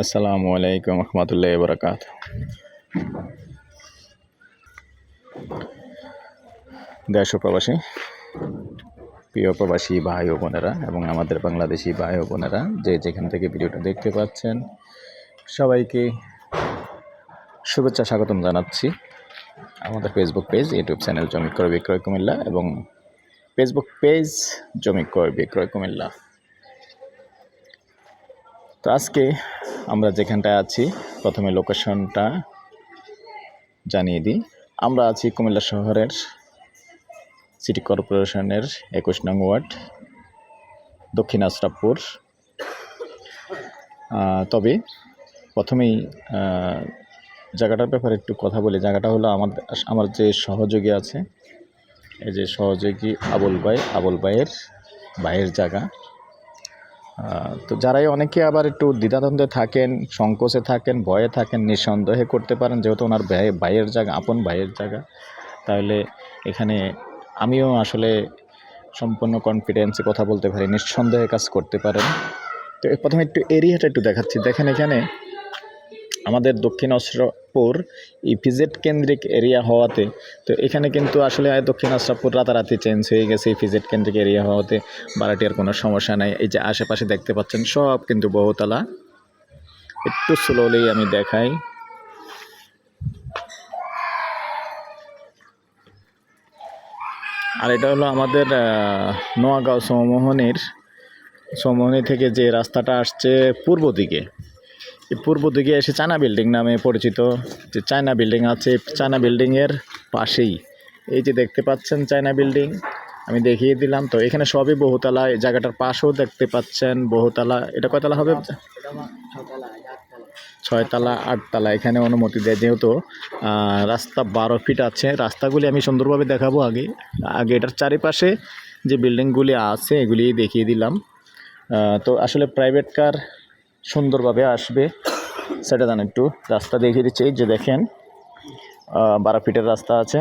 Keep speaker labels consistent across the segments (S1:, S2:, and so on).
S1: আসসালামু আলাইকুম রহমতুল্লাহ বরকাত দেশ প্রবাসী, প্রিয় প্রবাসী ভাই ও বোনেরা এবং আমাদের বাংলাদেশি ভাই ও বোনেরা, যে যেখান থেকে ভিডিওটা দেখতে পাচ্ছেন, সবাইকে শুভেচ্ছা স্বাগতম জানাচ্ছি। আমাদের ফেসবুক পেজ ইউটিউব চ্যানেল জমি ক্রয় বিক্রয় কুমিল্লা এবং ফেসবুক পেজ জমি ক্রয় বিক্রয় কুমিল্লা। তো আজকে আমরা যেখানটায় আছি, প্রথমে লোকেশনটা জানিয়ে দিই। আমরা আছি কুমিল্লা শহরের সিটি কর্পোরেশনের একুশ নং ওয়ার্ড, দক্ষিণ আশরাফপুর। তবে প্রথমেই জায়গাটার ব্যাপারে একটু কথা বলি। জায়গাটা হলো আমার আমার যে সহযোগী আছে, এই যে সহযোগী আবুল ভাই, আবুল ভাইয়ের ভাইয়ের জায়গা। তো যারাই অনেকে আবার একটু দ্বিধাদ্বন্দ্বে থাকেন, সংকোচে থাকেন, ভয়ে থাকেন, নিঃসন্দেহে করতে পারেন, যেহেতু ওনার ভাই ভাইয়ের জায়গা, আপন ভাইয়ের জায়গা, তাহলে এখানে আমিও আসলে সম্পূর্ণ কনফিডেন্সে কথা বলতে পারি, নিঃসন্দেহে কাজ করতে পারেন। তো প্রথমে একটু এরিয়াটা একটু দেখাচ্ছি। দেখেন এখানে আমাদের দক্ষিণ আশরাফপুর ইপিজেড কেন্দ্রিক এরিয়া হওয়াতে, তো এখানে কিন্তু আসলে দক্ষিণ আশরাফপুর রাতারাতি চেঞ্জ হয়ে গেছে এই ইপিজেড কেন্দ্রিক এরিয়া হওয়াতে। ভাড়াটিয়ার কোনো সমস্যা নাই। এই যে আশেপাশে দেখতে পাচ্ছেন, সব কিন্তু বহুতলা। একটু স্লোলি আমি দেখাই। আর এটা হলো আমাদের নোয়াগাঁও সমমোহনের, সমমোহনী থেকে যে রাস্তাটা আসছে পূর্ব দিকে। পূর্ব দিকে এসে চায়না বিল্ডিং নামে পরিচিত। যে চায়না বিল্ডিং আছে, চায়না বিল্ডিংয়ের পাশেই। এই যে দেখতে পাচ্ছেন চায়না বিল্ডিং, আমি দেখিয়ে দিলাম। তো এখানে সবই বহুতলা, এই জায়গাটার পাশেও দেখতে পাচ্ছেন বহুতলা। এটা কয়তলা হবে? ছয়তলা, আটতলা। এখানে অনুমতি দেয় যেহেতু রাস্তা বারো ফিট আছে। রাস্তাগুলি আমি সুন্দরভাবে দেখাবো আগে। আগে এটার চারিপাশে যে বিল্ডিংগুলি আছে এগুলি দেখিয়ে দিলাম। তো আসলে প্রাইভেট কার সুন্দরভাবে আসবে। সেটা জান একটু রাস্তা দেখিয়ে দিচ্ছি যে দেখেন আহ, বারো ফিটের রাস্তা আছে।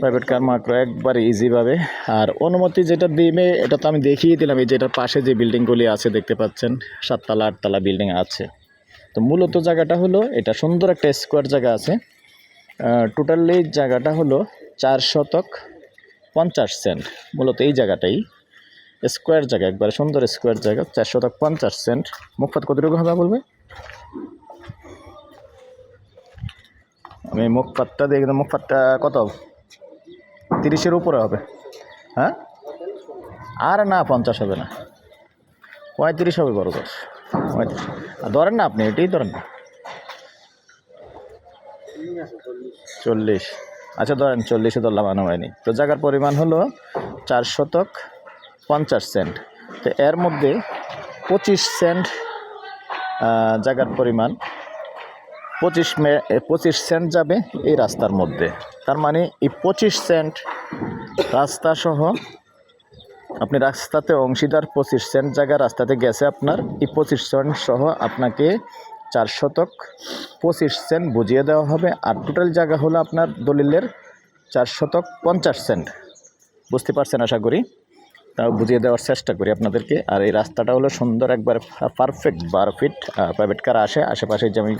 S1: প্রাইভেট কার মাত্র একবার ইজিভাবে আর অনুমতি যেটা দিবে এটা তো আমি দেখিয়ে দিলাম এই যে এটার পাশে যে বিল্ডিংগুলি আছে দেখতে পাচ্ছেন সাততলা আটতলা বিল্ডিং আছে। তো মূলত জায়গাটা হলো এটা সুন্দর একটা স্কোয়ার জায়গা আছে। টোটালি জায়গাটা হলো চার শতক পঞ্চাশ সেন্ট মূলত এই জায়গাটাই। স্কোয়ার জায়গা, একবারে সুন্দর স্কোয়ার জায়গা চার শতক পঞ্চাশ সেন্ট। মুখপাত কতটুকু হবে বলবে? আমি মুখপাতটা দেখি মুখপাতটা কত? হবে তিরিশের উপরে হবে। হ্যাঁ? আর না, পঞ্চাশ হবে না। পঁয়ত্রিশ হবে বড় গাছ পঁয়ত্রিশ। ধরেন না আপনি, এটাই ধরেন না। চল্লিশ। আচ্ছা ধরেন চল্লিশে ধরলাম আনা হয়নি তো জায়গার পরিমাণ হলো চার শতক পঞ্চাশ সেন্ট। তো এর মধ্যে পঁচিশ সেন্ট জায়গার পরিমাণ। পঁচিশ মে পঁচিশ সেন্ট যাবে এই রাস্তার মধ্যে। তার মানে এই পঁচিশ সেন্ট রাস্তা সহ আপনি রাস্তাতে অংশীদার পঁচিশ সেন্ট জায়গা রাস্তাতে গেছে আপনার, এই পঁচিশ সেন্ট সহ আপনাকে চার শতক পঁচিশ সেন্ট বুঝিয়ে দেওয়া হবে। আর টোটাল জায়গা হলো আপনার দলিলের চার শতক পঞ্চাশ সেন্ট। বুঝতে পারছেন আশা করি? তাও বুঝিয়ে দেওয়ার চেষ্টা করি আপনাদেরকে। আর এই রাস্তাটা হলো সুন্দর একবার পারফেক্ট বারো ফিট প্রাইভেট কার আসে, আশেপাশে যে আমি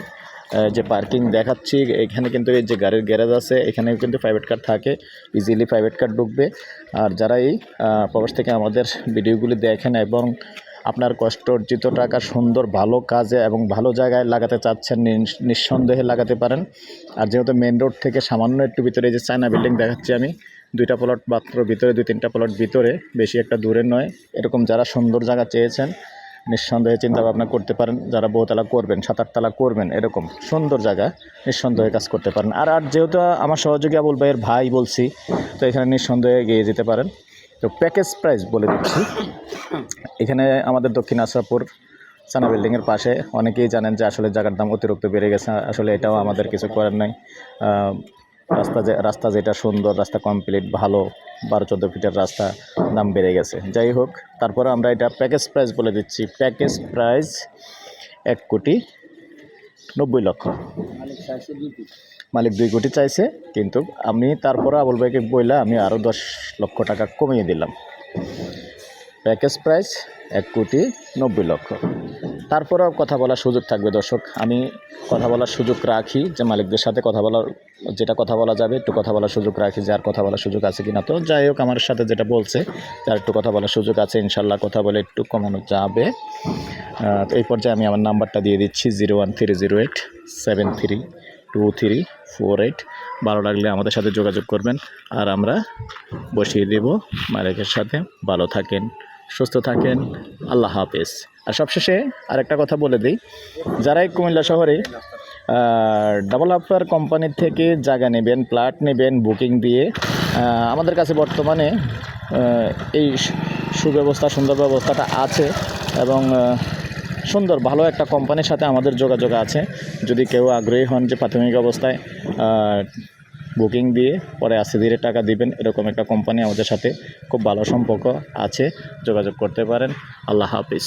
S1: যে পার্কিং দেখাচ্ছি, এখানে কিন্তু এই যে গাড়ির গ্যারেজ আছে এখানে কিন্তু প্রাইভেট কার থাকে ইজিলি প্রাইভেট কার ঢুকবে। আর যারা এই প্রবাস থেকে আমাদের ভিডিওগুলি দেখেন এবং আপনার কষ্ট অর্জিত টাকা সুন্দর, ভালো কাজে এবং ভালো জায়গায় লাগাতে চাচ্ছেন নিঃসন্দেহে লাগাতে পারেন। আর যেহেতু মেন রোড থেকে সামান্য একটু ভিতরে যে চায়না বিল্ডিং দেখাচ্ছি আমি, দুইটা প্লট মাত্র ভিতরে, দুই, তিনটা প্লট ভিতরে, বেশি একটা দূরে নয়। এরকম যারা সুন্দর জায়গা চেয়েছেন, নিঃসন্দেহে চিন্তা ভাবনা করতে পারেন, যারা বহুতলা করবেন সাত আটতলা করবেন, এরকম সুন্দর জায়গা, নিঃসন্দেহে কাজ করতে পারেন। আর আর যেহেতু আমার সহযোগী আবুল ভাইয়ের ভাই বলছি, তো এখানে নিঃসন্দেহে এগিয়ে যেতে পারেন। তো প্যাকেজ প্রাইস বলে দিচ্ছি। এখানে আমাদের দক্ষিণ আশরাপুর সানা বিল্ডিংয়ের পাশে অনেকেই জানেন যে আসলে জায়গার দাম অতিরিক্ত বেড়ে গেছে, আসলে এটাও আমাদের কিছু করার নাই। রাস্তা যে, রাস্তা যেটা সুন্দর, রাস্তা কমপ্লিট ভালো, বারো চোদ্দ ফিটের রাস্তা দাম বেড়ে গেছে। যাই হোক, তারপরে আমরা এটা প্যাকেজ প্রাইস বলে দিচ্ছি। প্যাকেজ প্রাইস এক কোটি নব্বই লক্ষ। মালিক দুই কোটি। চাইছে কিন্তু আমি তারপরে আবুল ভাইকে বইলা আমি আরও দশ লক্ষ টাকা কমিয়ে দিলাম। প্যাকেজ প্রাইস এক কোটি নব্বই লক্ষ। তারপরেও কথা বলার সুযোগ থাকবে, দর্শক। আমি কথা বলার সুযোগ রাখি যে মালিকদের সাথে কথা বলার, যেটা কথা বলা যাবে, একটু কথা বলার সুযোগ রাখি যে আর কথা বলার সুযোগ আছে কিনা। তো যাই হোক, আমার সাথে যেটা বলছে, তার একটু কথা বলার সুযোগ আছে ইনশাল্লাহ কথা বলে একটু কমানো যাবে। এই পর্যায়ে আমি আমার নাম্বারটা দিয়ে দিচ্ছি, zero one three zero eight seven three two three four eight. ভালো লাগলে আমাদের সাথে যোগাযোগ করবেন। আর আমরা বসিয়ে দেব মালিকের সাথে। ভালো থাকেন। সুস্থ থাকেন। আল্লাহ হাফেজ। আর সবশেষে আরেকটা কথা বলে দিই। যারাই কুমিল্লা শহরে ডেভেলপার কোম্পানির থেকে জায়গা নেবেন, প্লাট নেবেন, বুকিং দিয়ে আমাদের কাছে বর্তমানে এই সুব্যবস্থা, সুন্দর ব্যবস্থাটা আছে এবং সুন্দর, ভালো একটা কোম্পানির সাথে আমাদের যোগাযোগ আছে। যদি কেউ আগ্রহী হন যে প্রাথমিক অবস্থায় বুকিং দিয়ে পরে আস্তে ধীরে টাকা দিবেন। এরকম একটা কোম্পানি আমাদের সাথে খুব ভালো সম্পর্ক আছে। যোগাযোগ করতে পারেন। আল্লাহ হাফিজ।